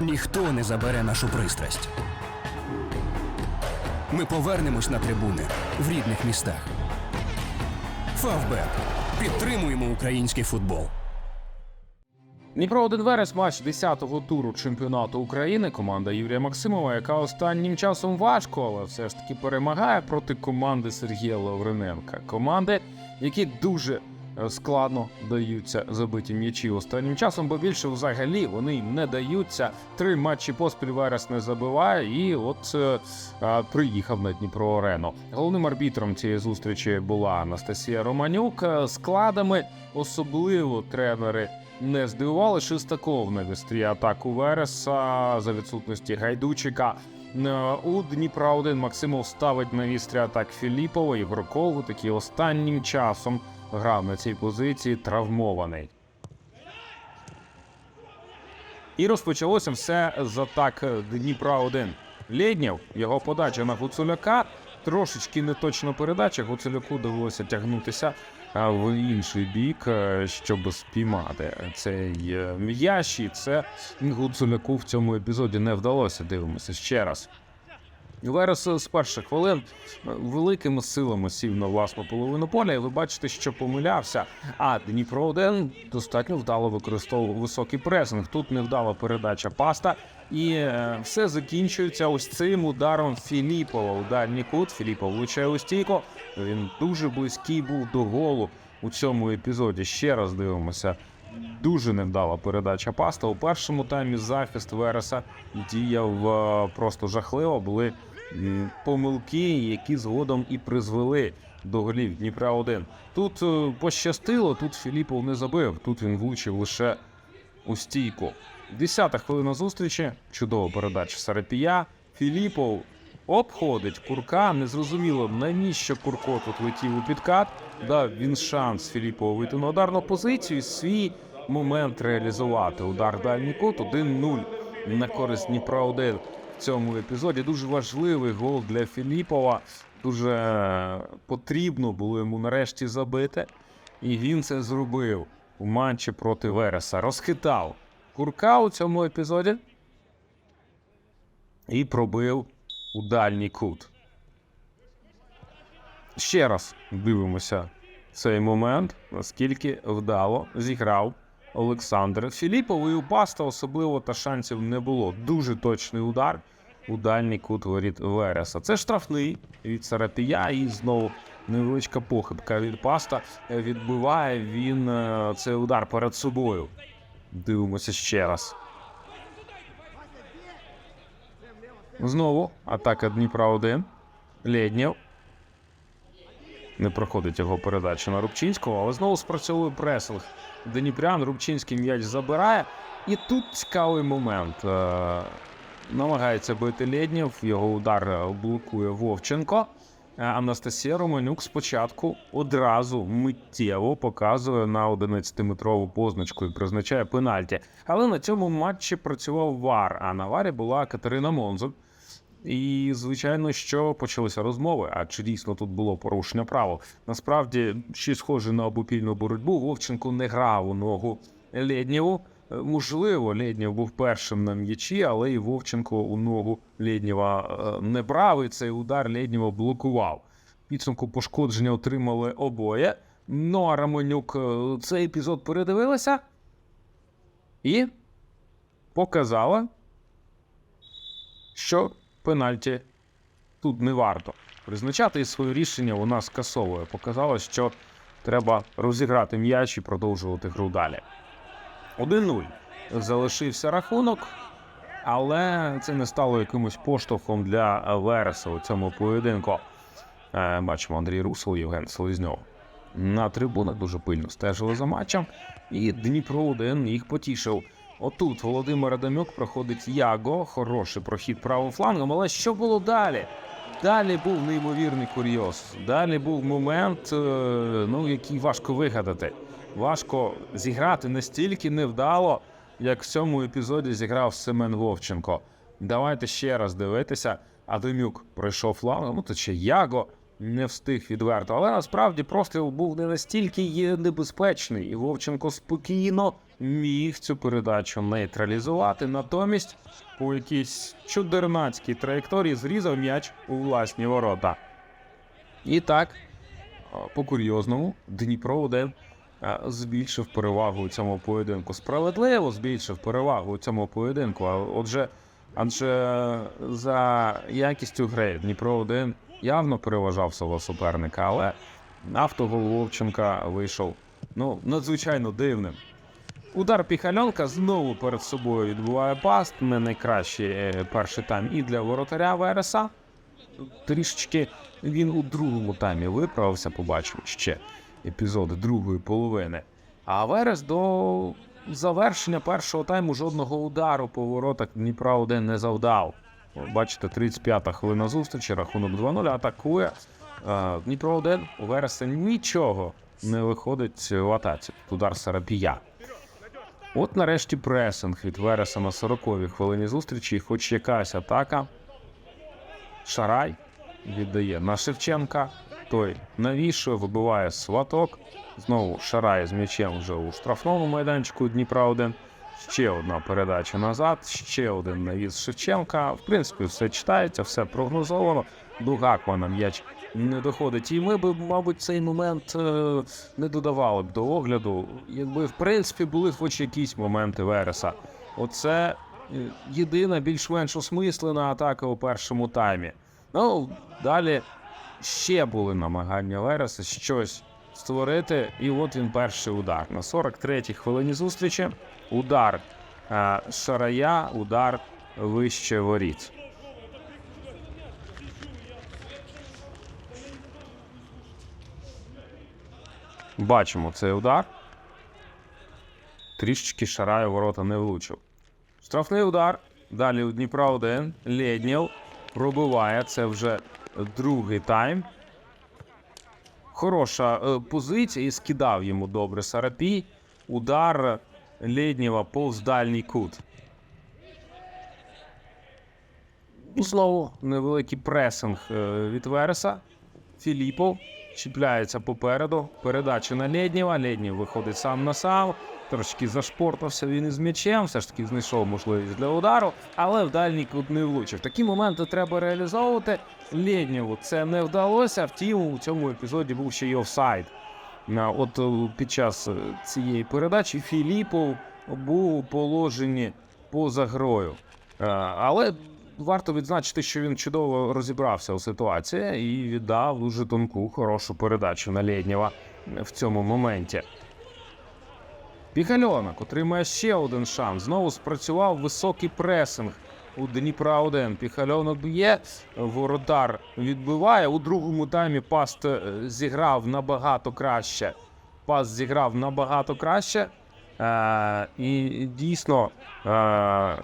Ніхто не забере нашу пристрасть. Ми повернемось на трибуни в рідних містах. Фавбет. Підтримуємо український футбол. Дніпро 1 верес матч 10-го туру чемпіонату України. Команда Юрія Максимова, яка останнім часом важко, але все ж таки перемагає проти команди Сергія Лавриненка. Команди, які дуже складно даються забиті м'ячі останнім часом, бо більше взагалі вони й не даються. Три матчі поспіль Верес не забиває, і от е, е, приїхав на Дніпро Арену. Головним арбітром цієї зустрічі була Анастасія Романюк. Е, Складами особливо тренери не здивували Шестаков на вістрі атаку Вереса за відсутності гайдучика. Е, У Дніпра 1 Максимов ставить на вістрі атак Філіпова і Горкову, такий останнім часом грав на цій позиції травмований. І розпочалося все з атак Дніпра 1 Лєднєв, його подача на Гуцуляка. Трошечки неточна передача. Гуцуляку довелося тягнутися в інший бік, е, щоб спіймати цей е, м'яч. Це Гуцуляку в цьому епізоді не вдалося. Дивимося ще раз. Верес з перших хвилин е, великими силами сів на власну половину поля, і ви бачите, що помилявся. А Дніпро 1 достатньо вдало використовував високий пресинг. Тут невдала передача паста, і е, все закінчується ось цим ударом Філіпова. У дальній кут Філіпов влучає у стійку. Він дуже близький був до голу у цьому епізоді. Ще раз дивимося. Дуже невдала передача паста. У першому таймі захист Вереса діяв е, просто жахливо. Були помилки, які згодом і призвели до голів Дніпра 1 Тут е, пощастило, тут Філіпов не забив. Тут він влучив лише у стійку. Десята хвилина зустрічі. Чудова передача Сарапія. Філіпов обходить курка. Незрозуміло, навіщо Курко тут летів у підкат. Дав він шанс Філіпову вийти на ударну позицію і свій момент реалізувати. Удар дальній кут 1-0 на користь Дніпра 1 в цьому епізоді. Дуже важливий гол для Філіпова. Дуже е, потрібно було йому нарешті забити. І він це зробив у матчі проти Вереса. Розхитав курка у цьому епізоді і пробив у дальній кут. Ще раз дивимося цей момент, наскільки вдало зіграв Олександр Філіпов. І у Паста особливо та шансів не було. Дуже точний удар у дальній кут воріт Вереса. Це штрафний від Сарапія і знову невеличка похибка від Паста. Відбиває він е, цей удар перед собою. Дивимося ще раз. Знову атака Дніпра 1. Лєднєв. Не проходить його передача на Рубчинського, але знову спрацьовує пресинг. Дніпрян Рубчинський м'яч забирає. І тут цікавий момент. Е, Намагається бити Лєднєв, його удар блокує Вовченко. Е, Анастасія Романюк спочатку одразу миттєво показує на 11-метрову позначку і призначає пенальті. Але на цьому матчі працював ВАР, а на варі була Катерина Монзук. І звичайно, що почалися розмови. А чи дійсно тут було порушення правил? Насправді, ще схоже на обопільну боротьбу. Вовченко не грав у ногу Лєднєву. Е, Можливо, Лєднєв був першим на м'ячі, але і Вовченко у ногу Лєднєва е, не брав. І цей удар Лєднєва блокував. Підсумку пошкодження отримали обоє. Ну а Рамонюк е, цей епізод передивилася і показала, що пенальті тут не варто. Призначати своє рішення вона скасовує. Показала, що треба розіграти м'яч і продовжувати гру далі. 1-0 залишився рахунок, але це не стало якимось поштовхом для Вереса у цьому поєдинку. Е, Бачимо Андрій Русел, Євген Селезньов. На трибунах дуже пильно стежили за матчем. І Дніпро 1 їх потішив. Отут Володимир Адамюк проходить Яго. Хороший прохід правим флангом. Але що було далі? Далі був неймовірний курйоз. Далі був момент, е, ну, який важко вигадати. Важко зіграти настільки невдало, як в цьому епізоді зіграв Семен Вовченко. Давайте ще раз дивитися. Адамюк пройшов флангом, ну то ще Яго не встиг відверто. Але насправді простріл був не настільки небезпечний, і Вовченко спокійно міг цю передачу нейтралізувати. Натомість по якійсь чудернацькій траєкторії зрізав м'яч у власні ворота. І так, по курйозному, Дніпро 1 збільшив перевагу у цьому поєдинку. Справедливо збільшив перевагу у цьому поєдинку. А Отже, адже за якістю гри Дніпро 1 явно переважав свого суперника, але автогол Вовченка вийшов ну, надзвичайно дивним. Удар Піхальонка знову перед собою відбуває паст. Не найкращий е, перший тайм і для воротаря Вереса. Трішечки він у другому таймі виправився, побачимо ще епізоди другої половини. А Верес до завершення першого тайму жодного удару по воротах Дніпра 1 не завдав. Бачите, 35-та хвилина зустрічі, рахунок 2-0 атакує. Е, Дніпро 1 у Вереса нічого не виходить в атаці. Удар Сарапія. От нарешті пресинг від Вереса на 40-й хвилині зустрічі, хоч якась атака. Шарай віддає на Шевченка. Той навішує, вибиває сваток. Знову Шарай з м'ячем вже у штрафному майданчику Дніпра 1. Ще одна передача назад, ще один навіс Шевченка. В принципі, все читається, все прогнозовано. До Гакмана м'яч не доходить. І ми б, мабуть, цей момент е, не додавали б до огляду, якби в принципі були хоч якісь моменти Вереса. Оце е, єдина більш-менш осмислена атака у першому таймі. Ну, далі ще були намагання Вереса щось створити, і от він перший удар. На 43-й хвилині зустрічі удар е, Шарая, удар вище воріт. Бачимо цей удар. Трішечки Шарай у ворота не влучив. Штрафний удар. Далі у Дніпра 1. Лєднєв пробиває. Це вже другий тайм. Хороша е, позиція і скидав йому добре Сарапій. Удар Лєднєва повз дальній кут. Знову невеликий пресинг е, від Вереса. Філіпов чіпляється попереду. Передача на Лєднєва. Лєднєв виходить сам на сам. Трошки зашпортався він із м'ячем, все ж таки знайшов можливість для удару, але в дальній кут не влучив. Такі моменти треба реалізовувати. Лєднєву це не вдалося. Втім, у цьому епізоді був ще й офсайд. От е, під час е, цієї передачі Філіпов був у положенні поза грою. Е, Але варто відзначити, що він чудово розібрався у ситуації і віддав дуже тонку, хорошу передачу на Лєднєва в цьому моменті. Піхальонок отримає ще один шанс. Знову спрацював високий пресинг у Дніпра 1. Піхальонок б'є, воротар відбиває. У другому таймі паст е, зіграв набагато краще. Пас зіграв набагато краще. Е, і дійсно е,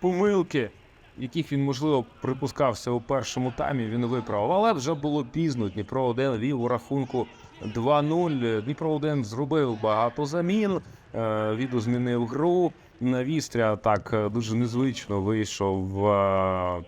помилки, яких він, можливо, припускався у першому таймі, він виправив. Але вже було пізно. Дніпро 1 вів у рахунку 2-0. Дніпро 1 зробив багато замін. Е, Віду змінив гру. На вістря так е, дуже незвично вийшов е,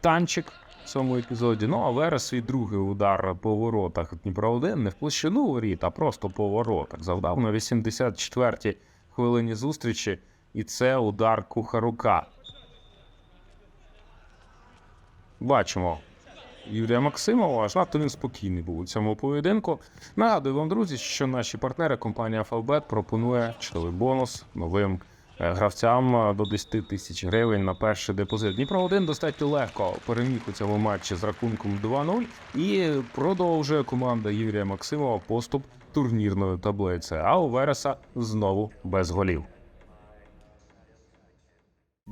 танчик в цьому епізоді. Ну а Верес свій другий удар по воротах Дніпро 1 не в площину воріт, а просто по воротах. Завдав на 84-й хвилині зустрічі. І це удар Кухарука. Бачимо Юрія Максимова, аж надто він спокійний був у цьому поєдинку. Нагадую вам, друзі, що наші партнери, компанія Фавбет, пропонує чудовий бонус новим гравцям е, до 10 тисяч гривень на перший депозит. Дніпро 1 достатньо легко переміг у цьому матчі з рахунком 2-0 і продовжує команда Юрія Максимова поступ турнірної таблиці. А у Вереса знову без голів.